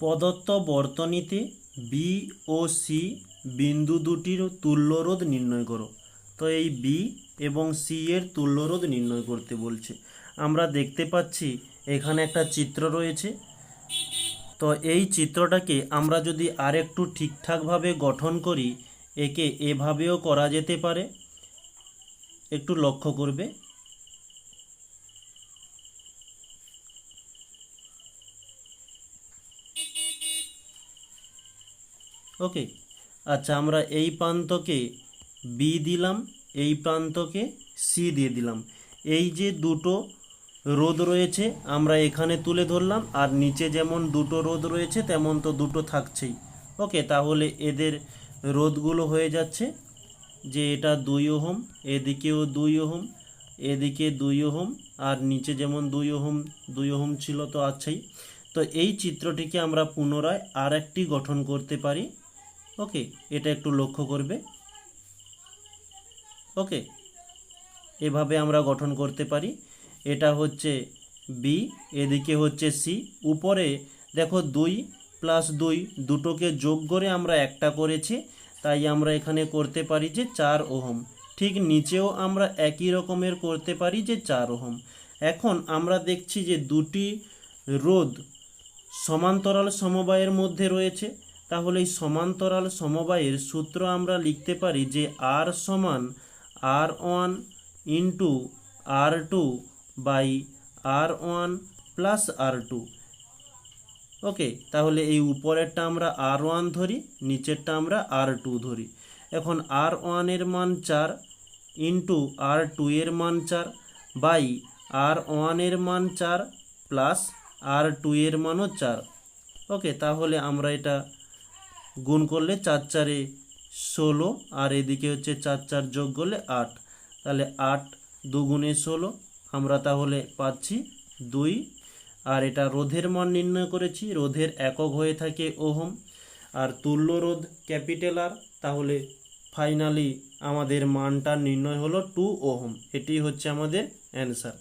প্রদত্ত বর্তনীতে বি ও সি বিন্দু দুটির তুল্যরোধ নির্ণয় করো। তো এই বি এবং সি এর তুল্যরোধ নির্ণয় করতে বলছে। আমরা দেখতে পাচ্ছি এখানে একটা চিত্র রয়েছে। তো এই চিত্রটাকে আমরা যদি আরেকটু ঠিকঠাকভাবে গঠন করি, একে এভাবেও করা যেতে পারে। একটু লক্ষ্য করবে। ওকে আচ্ছা আমরা এই প্রান্তকে বি দিলাম, এই প্রান্তকে সি দিয়ে দিলাম। এই যে দুটো রোদ রয়েছে, আমরা এখানে তুলে ধরলাম, আর নিচে যেমন দুটো রোদ রয়েছে, তেমন তো দুটো থাকছেই। ওকে তাহলে এদের রোদগুলো হয়ে যাচ্ছে, যে এটা দুই ওহম, এদিকেও দুই ওহম, এদিকে দুই ওহম, আর নিচে যেমন দুই ওহম দুই ওহম ছিল তো আছেই। তো এই চিত্রটিকে আমরা পুনরায় আর একটি গঠন করতে পারি। ওকে, এটা একটু লক্ষ্য করবে। ওকে, এভাবে আমরা গঠন করতে পারি। এটা হচ্ছে বি এদিকে হচ্ছে সি উপরে দেখো দুই প্লাস দুই দুটোকে যোগ করে আমরা একটা করেছি, তাই আমরা এখানে করতে পারি যে চার ওহম। ঠিক নিচেও আমরা একই রকমের করতে পারি যে চার ওহম। এখন আমরা দেখছি যে দুটি রোধ সমান্তরাল সমবায়ের মধ্যে রয়েছে। তাহলে এই সমান্তরাল সমবায়ের সূত্র আমরা লিখতে পারি যে আর সমান R one into R two by R one plus R two okay, তাহলে এই উপরেরটা আমরা আর ওয়ান ধরি, নিচেরটা আমরা আর টু ধরি। এখন আর ওয়ানের মান চার ইন্টু আর টু এর মান চার বাই আর ওয়ানের মান চার প্লাস আর টু এর মানও চার। ওকে, তাহলে আমরা এটা গুণ করলে চার চারে ষোলো, আর এদিকে হচ্ছে চার চার যোগ করলে আট। তাহলে আট দুগুণে ষোলো, আমরা তাহলে পাচ্ছি দুই। আর এটা রোধের মান নির্ণয় করেছি, রোধের একক হয়ে থাকে ওহম। আর তুল্য রোধ ক্যাপিটাল আর, তাহলে ফাইনালি আমাদের মানটা নির্ণয় হলো টু ওহম। এটি হচ্ছে আমাদের অ্যান্সার।